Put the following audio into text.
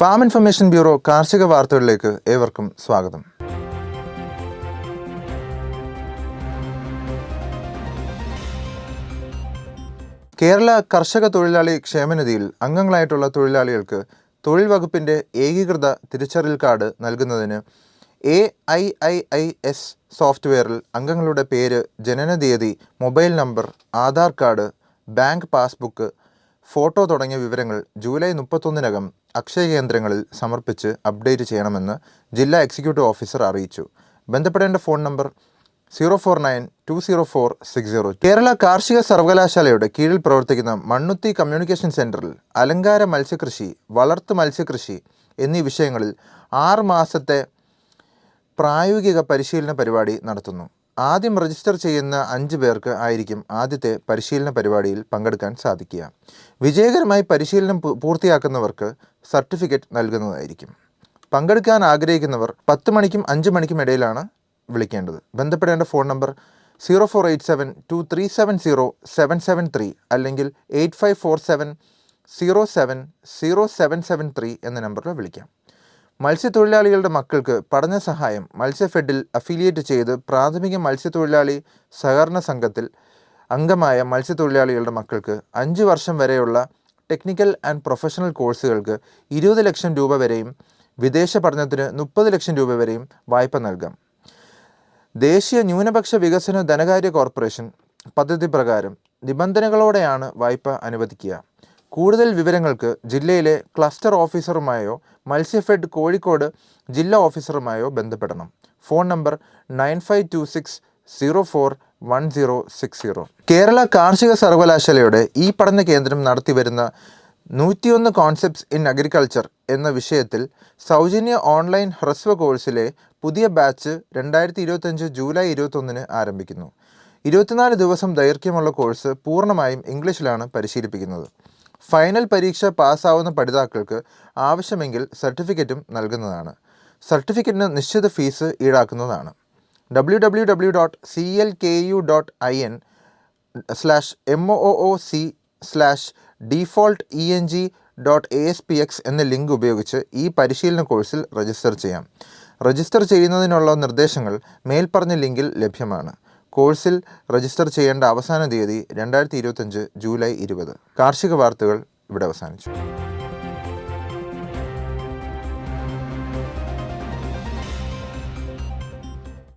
Farm information bureau കാർഷിക വാർത്തകളിലേക്ക് ഏവർക്കും സ്വാഗതം. കേരള കർഷക തൊഴിലാളി ക്ഷേമനിധിയിൽ അംഗങ്ങളായിട്ടുള്ള തൊഴിലാളികൾക്ക് തൊഴിൽ വകുപ്പിന്റെ ഏകീകൃത തിരിച്ചറിയൽ കാർഡ് നൽകുന്നതിന് A I I I S സോഫ്റ്റ്വെയറിൽ അംഗങ്ങളുടെ പേര് ജനനതീയതി mobile number Aadhaar card bank passbook photo തുടങ്ങിയ വിവരങ്ങൾ ജൂലൈ മുപ്പത്തൊന്നിനകം അക്ഷയ കേന്ദ്രങ്ങളിൽ സമർപ്പിച്ച് അപ്ഡേറ്റ് ചെയ്യണമെന്ന് ജില്ലാ എക്സിക്യൂട്ടീവ് ഓഫീസർ അറിയിച്ചു. ബന്ധപ്പെടേണ്ട phone number zero four nine two zero four six zero. Kerala കാർഷിക സർവകലാശാലയുടെ കീഴിൽ പ്രവർത്തിക്കുന്ന മണ്ണുത്തി കമ്മ്യൂണിക്കേഷൻ സെന്ററിൽ അലങ്കാര മത്സ്യകൃഷി വളർത്തു മത്സ്യകൃഷി എന്നീ വിഷയങ്ങളിൽ ആറ് മാസത്തെ പ്രായോഗിക പരിശീലന പരിപാടി നടത്തുന്നു. ആദ്യം രജിസ്റ്റർ ചെയ്യുന്ന അഞ്ച് പേർക്ക് ആയിരിക്കും ആദ്യത്തെ പരിശീലന പരിപാടിയിൽ പങ്കെടുക്കാൻ സാധിക്കുക. വിജയകരമായി പരിശീലനം പൂർത്തിയാക്കുന്നവർക്ക് സർട്ടിഫിക്കറ്റ് നൽകുന്നതായിരിക്കും. പങ്കെടുക്കാൻ ആഗ്രഹിക്കുന്നവർ പത്ത് മണിക്കും അഞ്ച് മണിക്കും ഇടയിലാണ് വിളിക്കേണ്ടത്. ബന്ധപ്പെടേണ്ട phone number zero four eight seven two three seven zero seven seven three അല്ലെങ്കിൽ eight five four seven zero seven zero seven seven three എന്ന നമ്പറിൽ വിളിക്കാം. മത്സ്യത്തൊഴിലാളികളുടെ മക്കൾക്ക് പഠന സഹായം മത്സ്യഫെഡിൽ അഫിലിയേറ്റ് ചെയ്ത് പ്രാഥമിക മത്സ്യത്തൊഴിലാളി സഹകരണ സംഘത്തിൽ അംഗമായ മത്സ്യത്തൊഴിലാളികളുടെ മക്കൾക്ക് അഞ്ച് വർഷം വരെയുള്ള ടെക്നിക്കൽ ആൻഡ് പ്രൊഫഷണൽ കോഴ്സുകൾക്ക് ഇരുപത് ലക്ഷം രൂപ വരെയും വിദേശ പഠനത്തിന് മുപ്പത് ലക്ഷം രൂപ വരെയും വായ്പ നൽകാം. ദേശീയ ന്യൂനപക്ഷ വികസന ധനകാര്യ കോർപ്പറേഷൻ പദ്ധതി പ്രകാരം നിബന്ധനകളോടെയാണ് വായ്പ അനുവദിക്കുക. കൂടുതൽ വിവരങ്ങൾക്ക് ജില്ലയിലെ ക്ലസ്റ്റർ ഓഫീസറുമായോ മത്സ്യഫെഡ് കോഴിക്കോട് ജില്ലാ ഓഫീസറുമായോ ബന്ധപ്പെടണം. Phone number nine five two six zero four one zero six zero. Kerala കാർഷിക സർവകലാശാലയുടെ ഈ പഠന കേന്ദ്രം നടത്തിവരുന്ന നൂറ്റിയൊന്ന് കോൺസെപ്റ്റ്സ് ഇൻ അഗ്രികൾച്ചർ എന്ന വിഷയത്തിൽ സൗജന്യ ഓൺലൈൻ ഹ്രസ്വ കോഴ്സിലെ പുതിയ ബാച്ച് രണ്ടായിരത്തി ഇരുപത്തഞ്ച് ജൂലൈ ഇരുപത്തൊന്നിന് ആരംഭിക്കുന്നു. ഇരുപത്തിനാല് ദിവസം ദൈർഘ്യമുള്ള കോഴ്സ് പൂർണമായും ഇംഗ്ലീഷിലാണ് പരിശീലിപ്പിക്കുന്നത്. ഫൈനൽ പരീക്ഷ പാസ്സാവുന്ന പഠിതാക്കൾക്ക് ആവശ്യമെങ്കിൽ സർട്ടിഫിക്കറ്റും നൽകുന്നതാണ്. സർട്ടിഫിക്കറ്റിന് നിശ്ചിത fees ഈടാക്കുന്നതാണ്. W W W dot C L K U dot I N slash M O O C slash default E N G dot A S P X എന്ന ലിങ്ക് ഉപയോഗിച്ച് ഈ പരിശീലന കോഴ്സിൽ രജിസ്റ്റർ ചെയ്യാം. രജിസ്റ്റർ ചെയ്യുന്നതിനുള്ള നിർദ്ദേശങ്ങൾ മേൽപ്പറഞ്ഞ ലിങ്കിൽ ലഭ്യമാണ്. കോഴ്സിൽ രജിസ്റ്റർ ചെയ്യേണ്ട അവസാന തീയതി രണ്ടായിരത്തി ഇരുപത്തഞ്ച് ജൂലൈ ഇരുപത്. കാർഷിക വാർത്തകൾ ഇവിടെ അവസാനിച്ചു.